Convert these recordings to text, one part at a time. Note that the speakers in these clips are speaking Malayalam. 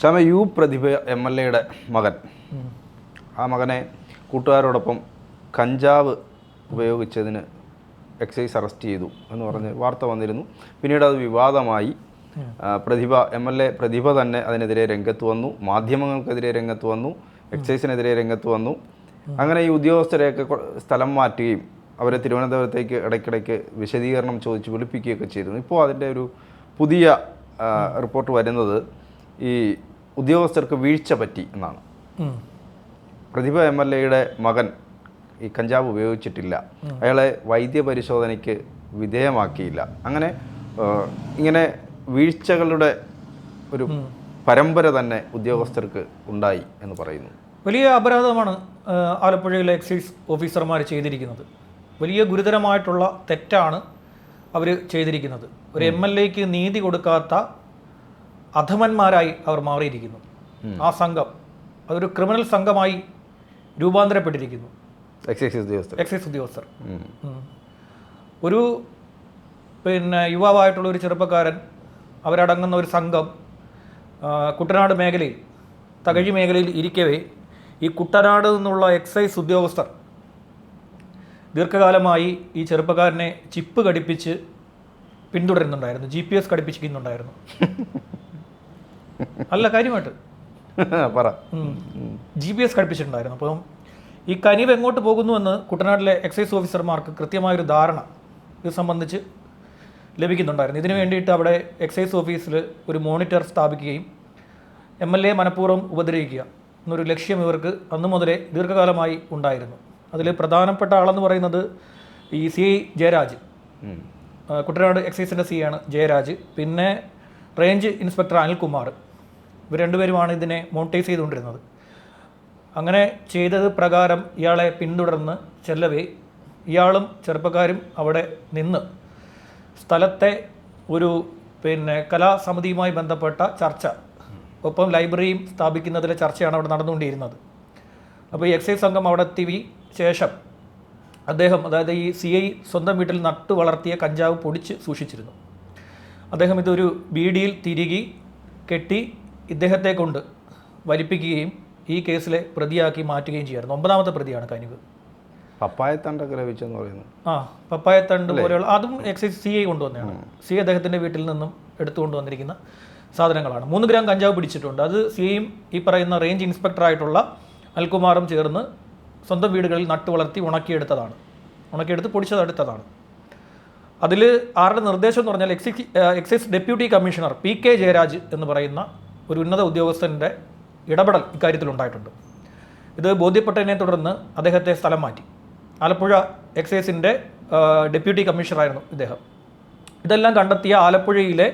Shyama U Prathibha M L എയുടെ മകൻ. ആ മകനെ കൂട്ടുകാരോടൊപ്പം കഞ്ചാവ് ഉപയോഗിച്ചതിന് എക്സൈസ് അറസ്റ്റ് ചെയ്തു എന്ന് പറഞ്ഞ് വാർത്ത വന്നിരുന്നു. പിന്നീട് അത് വിവാദമായി. Prathibha M L A Prathibha തന്നെ അതിനെതിരെ രംഗത്ത് വന്നു. മാധ്യമങ്ങൾക്കെതിരെ രംഗത്ത് വന്നു. എക്സൈസിനെതിരെ രംഗത്ത് വന്നു. അങ്ങനെ ഈ ഉദ്യോഗസ്ഥരെയൊക്കെ സ്ഥലം മാറ്റുകയും അവരെ തിരുവനന്തപുരത്തേക്ക് ഇടയ്ക്കിടയ്ക്ക് വിശദീകരണം ചോദിച്ച് വിളിപ്പിക്കുകയൊക്കെ ചെയ്തിരുന്നു. ഇപ്പോൾ അതിന്റെ ഒരു പുതിയ റിപ്പോർട്ട് വരുന്നത് ഈ ഉദ്യോഗസ്ഥർക്ക് വീഴ്ച പറ്റി എന്നാണ്. പ്രതിഭ എം എൽ എയുടെ മകൻ ഈ കഞ്ചാവ് ഉപയോഗിച്ചിട്ടില്ല. അയാളെ വൈദ്യപരിശോധനയ്ക്ക് വിധേയമാക്കിയില്ല. അങ്ങനെ ഇങ്ങനെ വീഴ്ചകളുടെ ഒരു പരമ്പര തന്നെ ഉദ്യോഗസ്ഥർക്ക് ഉണ്ടായി എന്ന് പറയുന്നു. വലിയ അപരാധമാണ് ആലപ്പുഴയിലെ എക്സൈസ് ഓഫീസർമാർ ചെയ്തിരിക്കുന്നത്. വലിയ ഗുരുതരമായിട്ടുള്ള തെറ്റാണ് അവർ ചെയ്തിരിക്കുന്നത്. ഒരു എം എൽ എക്ക് നീതി കൊടുക്കാത്ത അധമന്മാരായി അവർ മാറിയിരിക്കുന്നു. ആ സംഘം അതൊരു ക്രിമിനൽ സംഘമായി രൂപാന്തരപ്പെട്ടിരിക്കുന്നു. എക്സൈസ് ഉദ്യോഗസ്ഥർ. എക്സൈസ് ഉദ്യോഗസ്ഥർ. ഒരു പിന്നെ യുവാവായിട്ടുള്ള ഒരു ചെറുപ്പക്കാരൻ അവരടങ്ങുന്ന ഒരു സംഘം കുട്ടനാട് മേഖലയിൽ തകഴി മേഖലയിൽ ഇരിക്കവേ ഈ കുട്ടനാട് നിന്നുള്ള എക്സൈസ് ഉദ്യോഗസ്ഥർ ദീർഘകാലമായി ഈ ചെറുപ്പക്കാരനെ ചിപ്പ് ഘടിപ്പിച്ച് പിന്തുടരുന്നുണ്ടായിരുന്നു. G P S ഘടിപ്പിച്ചിരിക്കുന്നുണ്ടായിരുന്നു. അല്ല കാര്യമായിട്ട്. പറ. ജി പി എസ് ഘടിപ്പിച്ചിട്ടുണ്ടായിരുന്നു. അപ്പം ഈ കനിവ് എങ്ങോട്ട് പോകുന്നുവെന്ന് കുട്ടനാട്ടിലെ എക്സൈസ് ഓഫീസർമാർക്ക് കൃത്യമായൊരു ധാരണ ഇത് സംബന്ധിച്ച് ലഭിക്കുന്നുണ്ടായിരുന്നു. ഇതിനു വേണ്ടിയിട്ട് അവിടെ എക്സൈസ് ഓഫീസിൽ ഒരു മോണിറ്റർ സ്ഥാപിക്കുകയും എം എൽ എ മനഃപൂർവം ഉപദ്രവിക്കുക എന്നൊരു ലക്ഷ്യം ഇവർക്ക് അന്നു മുതലേ ദീർഘകാലമായി ഉണ്ടായിരുന്നു. അതിൽ പ്രധാനപ്പെട്ട ആളെന്ന് പറയുന്നത് ഈ സി ഐ ജയരാജ്. കുട്ടനാട് എക്സൈസിന്റെ സി ആണ് ജയരാജ്. പിന്നെ റേഞ്ച് ഇൻസ്പെക്ടർ അനിൽകുമാർ. ഇവർ രണ്ടുപേരുമാണ് ഇതിനെ മോണിറ്റൈസ് ചെയ്തുകൊണ്ടിരുന്നത്. അങ്ങനെ ചെയ്തത് പ്രകാരം ഇയാളെ പിന്തുടർന്ന് ചെല്ലവേ ഇയാളും ചെറുപ്പക്കാരും അവിടെ നിന്ന് സ്ഥലത്തെ ഒരു പിന്നെ കലാസമിതിയുമായി ബന്ധപ്പെട്ട ചർച്ച. ഒപ്പം ലൈബ്രറിയും സ്ഥാപിക്കുന്നതിലെ ചർച്ചയാണ് അവിടെ നടന്നുകൊണ്ടിരുന്നത്. അപ്പോൾ ഈ എക്സൈസ് സംഘം അവിടെ എത്തി ശേഷം അദ്ദേഹം അതായത് ഈ സി ഐ സ്വന്തം വീട്ടിൽ നട്ടു വളർത്തിയ കഞ്ചാവ് പൊടിച്ച് സൂക്ഷിച്ചിരുന്നു. അദ്ദേഹം ഇതൊരു ബീഡിയിൽ തിരികി കെട്ടി ഇദ്ദേഹത്തെ കൊണ്ട് വലിപ്പിക്കുകയും ഈ കേസിലെ പ്രതിയാക്കി മാറ്റുകയും ചെയ്യായിരുന്നു. ഒമ്പതാമത്തെ പ്രതിയാണ് കനിവ്. പപ്പായത്തണ്ടൊക്കെ ലഭിച്ചെന്ന് പറയുന്നു. ആ പപ്പായത്തണ്ട് പോലെയുള്ള അതും എക്സൈസ് സി ഐ കൊണ്ടുവന്നതാണ്. സി ഐ അദ്ദേഹത്തിന്റെ വീട്ടിൽ നിന്നും എടുത്തുകൊണ്ട് വന്നിരിക്കുന്ന സാധനങ്ങളാണ്. മൂന്ന് ഗ്രാം കഞ്ചാവ് പിടിച്ചിട്ടുണ്ട്. അത് സി ഐയും ഈ പറയുന്ന റേഞ്ച് ഇൻസ്പെക്ടറായിട്ടുള്ള അൽകുമാറും ചേർന്ന് സ്വന്തം വീടുകളിൽ നട്ടു വളർത്തി ഉണക്കിയെടുത്തതാണ്. ഉണക്കിയെടുത്ത് പൊടിച്ചതെടുത്തതാണ് അതിൽ ആരുടെ നിർദ്ദേശം എന്ന് പറഞ്ഞാൽ excise excise deputy commissioner P K Jayaraj എന്ന് പറയുന്ന ഒരു ഉന്നത ഉദ്യോഗസ്ഥന്റെ ഇടപെടൽ ഇക്കാര്യത്തിൽ ഉണ്ടായിട്ടുണ്ട്. ഇത് ബോധ്യപ്പെട്ടതിനെ തുടർന്ന് അദ്ദേഹത്തെ സ്ഥലം മാറ്റി. ആലപ്പുഴ എക്സൈസിന്റെ ഡെപ്യൂട്ടി കമ്മീഷണറായിരുന്നു ഇദ്ദേഹം. ഇതെല്ലാം കണ്ടെത്തിയ ആലപ്പുഴയിലെ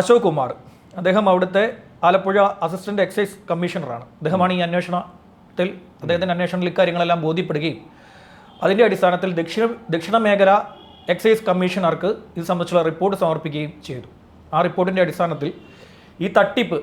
അശോക് കുമാർ. അദ്ദേഹം അവിടുത്തെ ആലപ്പുഴ അസിസ്റ്റന്റ് എക്സൈസ് കമ്മീഷണറാണ്. അദ്ദേഹമാണ് ഈ അന്വേഷണത്തിൽ അദ്ദേഹത്തിന്റെ അന്വേഷണത്തിൽ ഇക്കാര്യങ്ങളെല്ലാം ബോധ്യപ്പെടുകയും അതിന്റെ അടിസ്ഥാനത്തിൽ ദക്ഷിണ ദക്ഷിണ മേഖല എക്സൈസ് കമ്മീഷണർക്ക് ഇത് സംബന്ധിച്ചുള്ള റിപ്പോർട്ട് സമർപ്പിക്കുകയും ചെയ്തു. ആ റിപ്പോർട്ടിന്റെ അടിസ്ഥാനത്തിൽ ഈ തട്ടിപ്പ്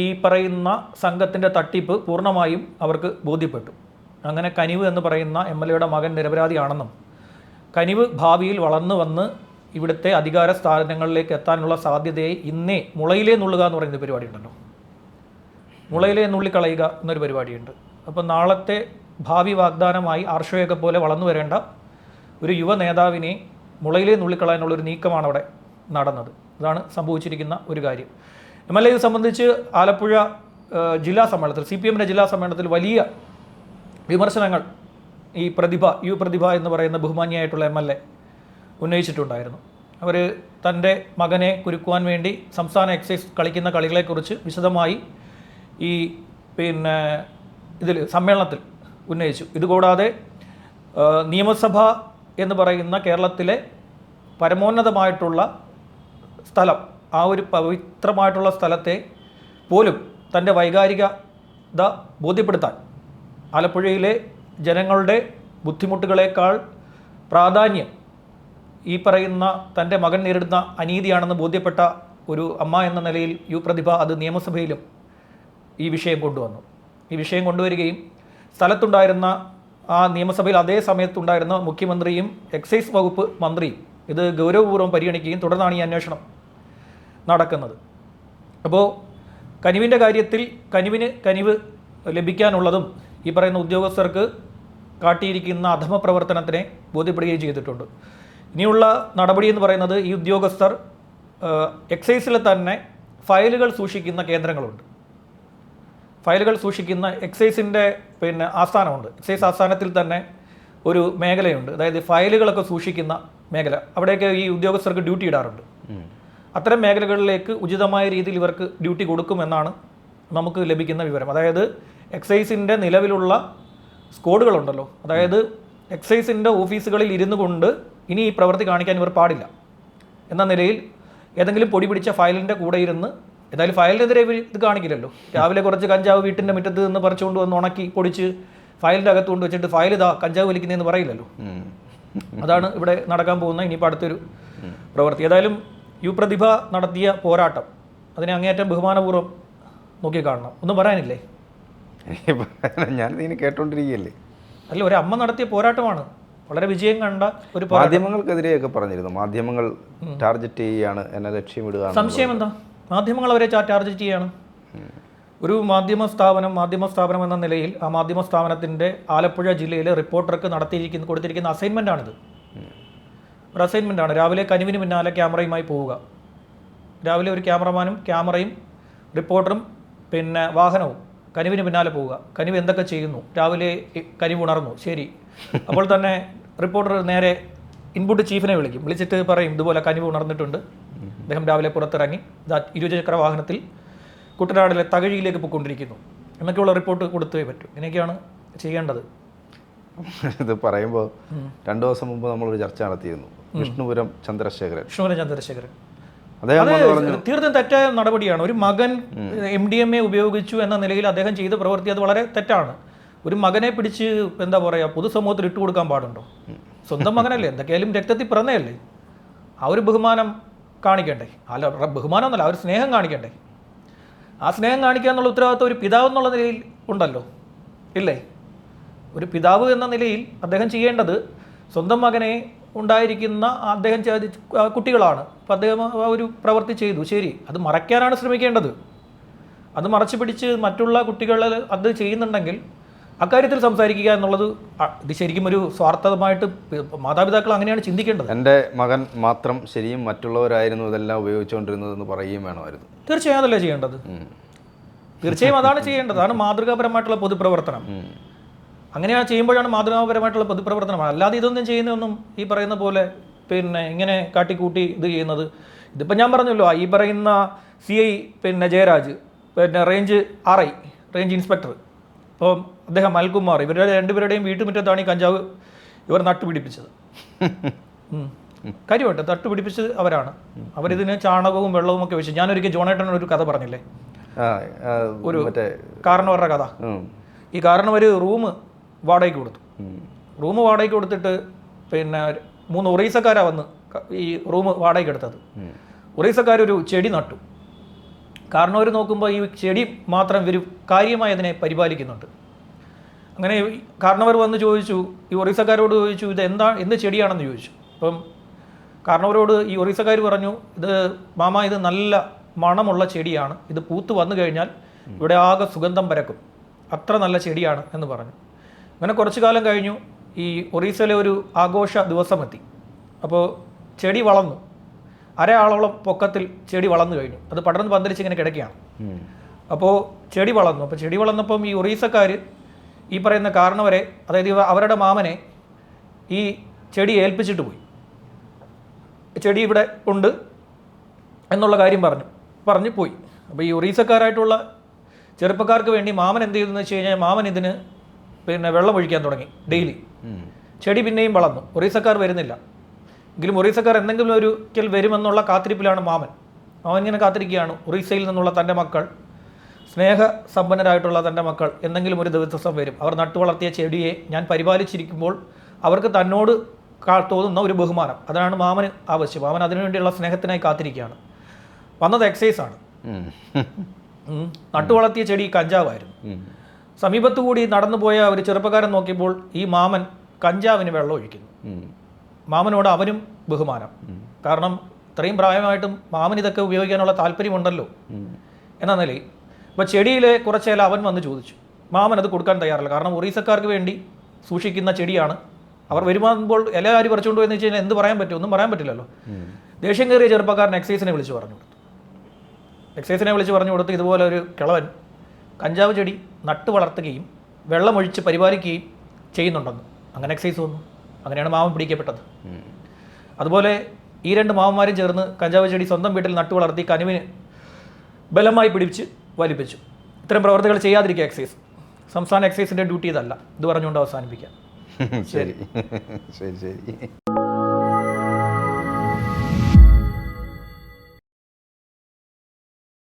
ഈ പറയുന്ന സംഘത്തിന്റെ തട്ടിപ്പ് പൂർണമായും അവർക്ക് ബോധ്യപ്പെട്ടു. അങ്ങനെ കനിവ് എന്ന് പറയുന്ന എം എൽ എയുടെ മകൻ നിരപരാധിയാണെന്നും കനിവ് ഭാവിയിൽ വളർന്നു വന്ന് ഇവിടുത്തെ അധികാര സ്ഥാനങ്ങളിലേക്ക് എത്താനുള്ള സാധ്യതയെ ഇന്നേ മുളയിലേ നുള്ളുക എന്ന് പറയുന്ന പരിപാടി ഉണ്ടല്ലോ മുളയിലേ നുള്ളിക്കളയുക എന്നൊരു പരിപാടിയുണ്ട്. അപ്പോൾ നാളത്തെ ഭാവി വാഗ്ദാനമായി ആർഷയൊക്കെ പോലെ വളർന്നു വരേണ്ട ഒരു യുവ നേതാവിനെ മുളയിലേ നുള്ളിക്കളയാനുള്ളൊരു നീക്കമാണ് അവിടെ നടന്നത്. അതാണ് സംഭവിച്ചിരിക്കുന്ന ഒരു കാര്യം. എം എൽ എ സംബന്ധിച്ച് ആലപ്പുഴ ജില്ലാ സമ്മേളനത്തിൽ സി പി എമ്മിന്റെ ജില്ലാ സമ്മേളനത്തിൽ വലിയ വിമർശനങ്ങൾ ഈ പ്രതിഭ യു പ്രതിഭ എന്ന് പറയുന്ന ബഹുമാന്യായിട്ടുള്ള എം എൽ എ ഉന്നയിച്ചിട്ടുണ്ടായിരുന്നു. അവർ തന്റെ മകനെ കുരുക്കുവാൻ വേണ്ടി സംസ്ഥാന എക്സൈസ് കളിക്കുന്ന കളികളെക്കുറിച്ച് വിശദമായി ഈ പിന്നെ ഇതിൽ സമ്മേളനത്തിൽ ഉന്നയിച്ചു. ഇതുകൂടാതെ നിയമസഭ എന്ന് പറയുന്ന കേരളത്തിലെ പരമോന്നതമായിട്ടുള്ള സ്ഥലം ആ ഒരു പവിത്രമായിട്ടുള്ള സ്ഥലത്തെ പോലും തന്റെ വൈകാരികത ബോധ്യപ്പെടുത്താൻ ആലപ്പുഴയിലെ ജനങ്ങളുടെ ബുദ്ധിമുട്ടുകളേക്കാൾ പ്രാധാന്യം ഈ പറയുന്ന തന്റെ മകൻ നേരിടുന്ന അനീതിയാണെന്ന് ബോധ്യപ്പെട്ട ഒരു അമ്മ എന്ന നിലയിൽ യു പ്രതിഭ അത് നിയമസഭയിലും ഈ വിഷയം കൊണ്ടുവന്നു. ഈ വിഷയം കൊണ്ടുവരികയും സ്ഥലത്തുണ്ടായിരുന്ന ആ നിയമസഭയിൽ അതേ സമയത്തുണ്ടായിരുന്ന മുഖ്യമന്ത്രിയും എക്സൈസ് വകുപ്പ് മന്ത്രിയും ഇത് ഗൗരവപൂർവം പരിഗണിക്കുകയും തുടർന്നാണ് ഈ അന്വേഷണം നടക്കുന്നത്. അപ്പോൾ കനിവിന്റെ കാര്യത്തിൽ കനിവിന് കനിവ് ലഭിക്കാനുള്ളതും ഈ പറയുന്ന ഉദ്യോഗസ്ഥർക്ക് കാട്ടിയിരിക്കുന്ന അധമ പ്രവർത്തനത്തിനെ ബോധ്യപ്പെടുകയും ചെയ്തിട്ടുണ്ട്. ഇനിയുള്ള നടപടി എന്ന് പറയുന്നത് ഈ ഉദ്യോഗസ്ഥർ എക്സൈസിൽ തന്നെ ഫയലുകൾ സൂക്ഷിക്കുന്ന കേന്ദ്രങ്ങളുണ്ട്. ഫയലുകൾ സൂക്ഷിക്കുന്ന എക്സൈസിന്റെ പിന്നെ ആസ്ഥാനമുണ്ട്. എക്സൈസ് ആസ്ഥാനത്തിൽ തന്നെ ഒരു മേഖലയുണ്ട്. അതായത് ഫയലുകളൊക്കെ സൂക്ഷിക്കുന്ന മേഖല. അവിടെയൊക്കെ ഈ ഉദ്യോഗസ്ഥർക്ക് ഡ്യൂട്ടി ഇടാറുണ്ട്. അത്തരം മേഖലകളിലേക്ക് ഉചിതമായ രീതിയിൽ ഇവർക്ക് ഡ്യൂട്ടി കൊടുക്കുമെന്നാണ് നമുക്ക് ലഭിക്കുന്ന വിവരം. അതായത് എക്സൈസിന്റെ നിലവിലുള്ള സ്കോഡുകളുണ്ടല്ലോ അതായത് എക്സൈസിന്റെ ഓഫീസുകളിൽ ഇരുന്നു കൊണ്ട് ഇനി ഈ പ്രവൃത്തി കാണിക്കാൻ ഇവർ പാടില്ല. എന്ന നിലയിൽ ഏതെങ്കിലും പൊടി പിടിച്ച ഫയലിന്റെ കൂടെ ഇരുന്ന് ഏതായാലും ഫയലിനെതിരെ ഇവർ ഇത് കാണിക്കില്ലല്ലോ. രാവിലെ കുറച്ച് കഞ്ചാവ് വീട്ടിന്റെ മുറ്റത്ത് നിന്ന് പറിച്ചുകൊണ്ട് വന്ന് ഉണക്കി പൊടിച്ച് ഫയലിന്റെ അകത്ത് കൊണ്ട് വെച്ചിട്ട് ഫയൽ ഇതാ കഞ്ചാവ് വലിക്കുന്നതെന്ന് പറയില്ലല്ലോ. അതാണ് ഇവിടെ നടക്കാൻ പോകുന്ന ഇനിയിപ്പോൾ അടുത്തൊരു പ്രവൃത്തി. ഏതായാലും യു പ്രതിഭ നടത്തിയ പോരാട്ടം. അതിനെ അങ്ങേയറ്റം ബഹുമാനപൂർവം നോക്കി കാണണം. ഒന്നും പറയാനില്ലേ? ഞാൻ ഇതിന് കേട്ടോണ്ടിരിക്കുകയല്ലേ? അല്ല ഒരു അമ്മ നടത്തിയ പോരാട്ടമാണ്. വളരെ വിജയം കണ്ട ഒരു മാധ്യമങ്ങൾക്കെതിരെയൊക്കെ പറഞ്ഞിരുന്നു. മാധ്യമങ്ങൾ ടാർഗറ്റ് ചെയ്യുകയാണ് എന്നെ ലക്ഷ്യമിടുക സംശയം എന്താ? മാധ്യമങ്ങൾ അവരെ ടാർജറ്റ് ടാർഗറ്റ് ചെയ്യാണ് ഒരു മാധ്യമ സ്ഥാപനം മാധ്യമ സ്ഥാപനം എന്ന നിലയിൽ ആ മാധ്യമ സ്ഥാപനത്തിന്റെ ആലപ്പുഴ ജില്ലയിലെ റിപ്പോർട്ടർക്ക് നടത്തിയിരിക്കുന്ന കൊടുത്തിരിക്കുന്ന അസൈൻമെന്റ് ആണിത്. അസൈൻമെന്റ് ആണ്. രാവിലെ കനിവിന് പിന്നാലെ ക്യാമറയുമായി പോവുക. രാവിലെ ഒരു ക്യാമറമാനും ക്യാമറയും റിപ്പോർട്ടറും പിന്നെ വാഹനവും കനിവിന് പിന്നാലെ പോവുക. കനിവ് എന്തൊക്കെ ചെയ്യുന്നു? രാവിലെ കനിവ് ഉണർന്നു. ശരി. അപ്പോൾ തന്നെ റിപ്പോർട്ടർ നേരെ ഇൻപുട്ട് ചീഫിനെ വിളിക്കും. വിളിച്ചിട്ട് പറയും ഇതുപോലെ കനിവ് ഉണർന്നിട്ടുണ്ട്. അദ്ദേഹം രാവിലെ പുറത്തിറങ്ങി. ഇരുചക്ര വാഹനത്തിൽ കുട്ടനാടിലെ തകഴിയിലേക്ക് പോയിക്കൊണ്ടിരിക്കുന്നു. എന്നൊക്കെയുള്ള റിപ്പോർട്ട് കൊടുത്തേ പറ്റൂ. ഇങ്ങനെയൊക്കെയാണ് ചെയ്യേണ്ടത്. ഇത് പറയുമ്പോൾ രണ്ടു ദിവസം മുമ്പ് നമ്മളൊരു ചർച്ച നടത്തിയിരുന്നു. വിഷ്ണുപുരം ചന്ദ്രശേഖരൻ. വിഷ്ണുപുരം ചന്ദ്രശേഖരൻ. തീർത്തും തെറ്റായ നടപടിയാണ്. ഒരു മകൻ എം ഡി എം എ ഉപയോഗിച്ചു എന്ന നിലയിൽ അദ്ദേഹം ചെയ്ത പ്രവൃത്തി അത് വളരെ തെറ്റാണ്. ഒരു മകനെ പിടിച്ച് എന്താ പറയുക പൊതുസമൂഹത്തിൽ ഇട്ട് കൊടുക്കാൻ പാടുണ്ടോ? സ്വന്തം മകനല്ലേ എന്തൊക്കെയായാലും രക്തത്തിൽ പിറന്നയല്ലേ ആ ഒരു ബഹുമാനം കാണിക്കണ്ടേ? അല്ല ബഹുമാനം എന്നല്ല ആ ഒരു സ്നേഹം കാണിക്കണ്ടേ? ആ സ്നേഹം കാണിക്കുക എന്നുള്ള ഉത്തരവാദിത്വം ഒരു പിതാവ് എന്നുള്ള നിലയിൽ ഉണ്ടല്ലോ? ഇല്ലേ? ഒരു പിതാവ് എന്ന നിലയിൽ അദ്ദേഹം ചെയ്യേണ്ടത് സ്വന്തം മകനെ ഉണ്ടായിരിക്കുന്ന അദ്ദേഹം ചെയ്ത കുട്ടികളാണ്. അപ്പം അദ്ദേഹം ഒരു പ്രവൃത്തി ചെയ്തു. ശരി അത് മറയ്ക്കാനാണ് ശ്രമിക്കേണ്ടത്. അത് മറച്ചു പിടിച്ച് മറ്റുള്ള കുട്ടികളിൽ അത് ചെയ്യുന്നുണ്ടെങ്കിൽ അക്കാര്യത്തിൽ സംസാരിക്കുക എന്നുള്ളത് ഇത് ശരിക്കും ഒരു സ്വാർത്ഥമായിട്ട് മാതാപിതാക്കൾ അങ്ങനെയാണ് ചിന്തിക്കേണ്ടത്. എന്റെ മകൻ മാത്രം ശരിയും മറ്റുള്ളവരായിരുന്നു ഇതെല്ലാം ഉപയോഗിച്ചുകൊണ്ടിരുന്നതെന്ന് പറയുകയും വേണമായിരുന്നു. തീർച്ചയായും അതല്ലേ ചെയ്യേണ്ടത്? തീർച്ചയായും അതാണ് ചെയ്യേണ്ടത്. അതാണ് മാതൃകാപരമായിട്ടുള്ള പൊതുപ്രവർത്തനം. ഉം. ആ ചെയ്യുമ്പോഴാണ് മാതൃകാപരമായിട്ടുള്ള പൊതുപ്രവർത്തനം അല്ലാതെ ഇതൊന്നും ചെയ്യുന്നതൊന്നും ഈ പറയുന്ന പോലെ പിന്നെ ഇങ്ങനെ കാട്ടിക്കൂട്ടി ഇത് ചെയ്യുന്നത്. ഇതിപ്പോൾ ഞാൻ പറഞ്ഞല്ലോ ഈ പറയുന്ന സി ഐ പിന്നെ ജയരാജ് പിന്നെ range R I range inspector ഇപ്പോൾ അദ്ദേഹം അൽകുമാർ ഇവരുടെ രണ്ടുപേരുടെയും വീട്ടുമുറ്റത്താണ് ഈ കഞ്ചാവ് ഇവർ നട്ടുപിടിപ്പിച്ചത്. കാര്യമായിട്ട് തട്ടുപിടിപ്പിച്ചത് അവരാണ്. അവരിതിന് ചാണകവും വെള്ളവും ഒക്കെ വെച്ച് ഞാനൊരിക്കൽ ജോണേട്ടൻ ഒരു കഥ പറഞ്ഞില്ലേ? ഒരു കാരണവരുടെ കഥ. ഈ കാരണം ഒരു റൂം വാടകയ്ക്ക് കൊടുത്തു. റൂം വാടകയ്ക്ക് കൊടുത്തിട്ട് പിന്നെ മൂന്ന് ഒറീസക്കാരാണ് വന്ന് ഈ റൂം വാടകയ്ക്ക് എടുത്തത്. ഒറീസക്കാരൊരു ചെടി നട്ടു. കാരണം അവർ നോക്കുമ്പോൾ ഈ ചെടി മാത്രം ഇവർ കാര്യമായി അതിനെ പരിപാലിക്കുന്നുണ്ട്. അങ്ങനെ കാരണവർ വന്ന് ചോദിച്ചു ഈ ഒറീസക്കാരോട് ചോദിച്ചു ഇത് എന്താ എന്ത് ചെടിയാണെന്ന് ചോദിച്ചു. അപ്പം കാരണവരോട് ഈ ഒറീസക്കാർ പറഞ്ഞു ഇത് മാമ ഇത് നല്ല മണമുള്ള ചെടിയാണ്. ഇത് പൂത്ത് വന്നു കഴിഞ്ഞാൽ ഇവിടെ ആകെ സുഗന്ധം പരക്കും. അത്ര നല്ല ചെടിയാണ് എന്ന് പറഞ്ഞു. അങ്ങനെ കുറച്ചു കാലം കഴിഞ്ഞു. ഈ ഒറീസയിലെ ഒരു ആഘോഷ ദിവസമെത്തി. അപ്പോൾ ചെടി വളർന്നു. അരയാളോളം പൊക്കത്തിൽ ചെടി വളർന്നു കഴിഞ്ഞു. അത് പടർന്ന് പന്തലിച്ച് ഇങ്ങനെ കിടക്കുകയാണ്. അപ്പോൾ ചെടി വളർന്നു. അപ്പോൾ ചെടി വളർന്നപ്പം ഈ ഒറീസക്കാർ ഈ പറയുന്ന കാരണവരെ അതായത് അവരുടെ മാമനെ ഈ ചെടി ഏൽപ്പിച്ചിട്ട് പോയി. ചെടി ഇവിടെ ഉണ്ട് എന്നുള്ള കാര്യം പറഞ്ഞു. പറഞ്ഞ് പോയി. അപ്പോൾ ഈ ഒറീസക്കാരായിട്ടുള്ള ചെറുപ്പക്കാർക്ക് വേണ്ടി മാമൻ എന്ത് ചെയ്തെന്ന് വെച്ച് കഴിഞ്ഞാൽ മാമൻ ഇതിന് പിന്നെ വെള്ളം ഒഴിക്കാൻ തുടങ്ങി ഡെയിലി ചെടി പിന്നെയും വളർന്നു. ഒറീസക്കാർ വരുന്നില്ല. എങ്കിലും ഒറീസക്കാർ എന്തെങ്കിലും ഒരു ഒരിക്കൽ വരുമെന്നുള്ള കാത്തിരിപ്പിലാണ് മാമൻ. മാമൻ ഇങ്ങനെ കാത്തിരിക്കുകയാണ്. ഒറീസയിൽ നിന്നുള്ള തന്റെ മക്കൾ സ്നേഹസമ്പന്നരായിട്ടുള്ള തന്റെ മക്കൾ എന്തെങ്കിലും ഒരു ദിവസം വരും. അവർ നട്ടു വളർത്തിയ ചെടിയെ ഞാൻ പരിപാലിച്ചിരിക്കുമ്പോൾ അവർക്ക് തന്നോട് തോന്നുന്ന ഒരു ബഹുമാനം. അതാണ് മാമന് ആവശ്യം. മാമൻ അതിനുവേണ്ടിയുള്ള സ്നേഹത്തിനായി കാത്തിരിക്കുകയാണ്. വന്നത് എക്സൈസാണ്. നട്ടു വളർത്തിയ ചെടി കഞ്ചാവായിരുന്നു. ഉം. സമീപത്തു കൂടി നടന്നുപോയ ഒരു ചെറുപ്പക്കാരൻ നോക്കിയപ്പോൾ ഈ മാമൻ കഞ്ചാവിന് വെള്ളം ഒഴിക്കുന്നു. മാമനോട് അവനും ബഹുമാനം. കാരണം ഇത്രയും പ്രായമായിട്ടും മാമൻ ഇതൊക്കെ ഉപയോഗിക്കാനുള്ള താല്പര്യമുണ്ടല്ലോ. എന്ന നിലയിൽ അപ്പോൾ ചെടിയിലെ കുറച്ചേല അവൻ വന്ന് ചോദിച്ചു. മാമൻ അത് കൊടുക്കാൻ തയ്യാറല്ല. കാരണം ഒറീസക്കാർക്ക് വേണ്ടി സൂക്ഷിക്കുന്ന ചെടിയാണ്. അവർ വരുമ്പോൾ ഇല ആര് പറിച്ചുകൊണ്ട് പോയെന്ന് വെച്ച് കഴിഞ്ഞാൽ എന്ത് പറയാൻ പറ്റും? ഒന്നും പറയാൻ പറ്റില്ലല്ലോ. ദേഷ്യം കയറിയ ചെറുപ്പക്കാരൻ എക്സൈസിനെ വിളിച്ച് പറഞ്ഞു കൊടുത്തു. എക്സൈസിനെ വിളിച്ച് പറഞ്ഞു കൊടുത്ത് ഇതുപോലെ ഒരു കിളവൻ കഞ്ചാവ് ചെടി നട്ട് വളർത്തുകയും വെള്ളമൊഴിച്ച് പരിപാലിക്കുകയും ചെയ്യുന്നുണ്ടെന്ന്. അങ്ങനെ എക്സൈസ് വന്നു. അങ്ങനെയാണ് മാവും പിടിക്കപ്പെട്ടത്. അതുപോലെ ഈ രണ്ട് മാവന്മാരും ചേർന്ന് കഞ്ചാവ് ചെടി സ്വന്തം വീട്ടിൽ നട്ടു വളർത്തി കനുവിന് ബലമായി പിടിച്ച് വലിപ്പിച്ചു. ഇത്തരം പ്രവർത്തികൾ ചെയ്യാതിരിക്കുക എക്സൈസ് സംസ്ഥാന എക്സൈസിന്റെ ഡ്യൂട്ടി ഇതല്ല. ഇത് പറഞ്ഞുകൊണ്ട് അവസാനിപ്പിക്കാം. ശരി. ശരി ശരി.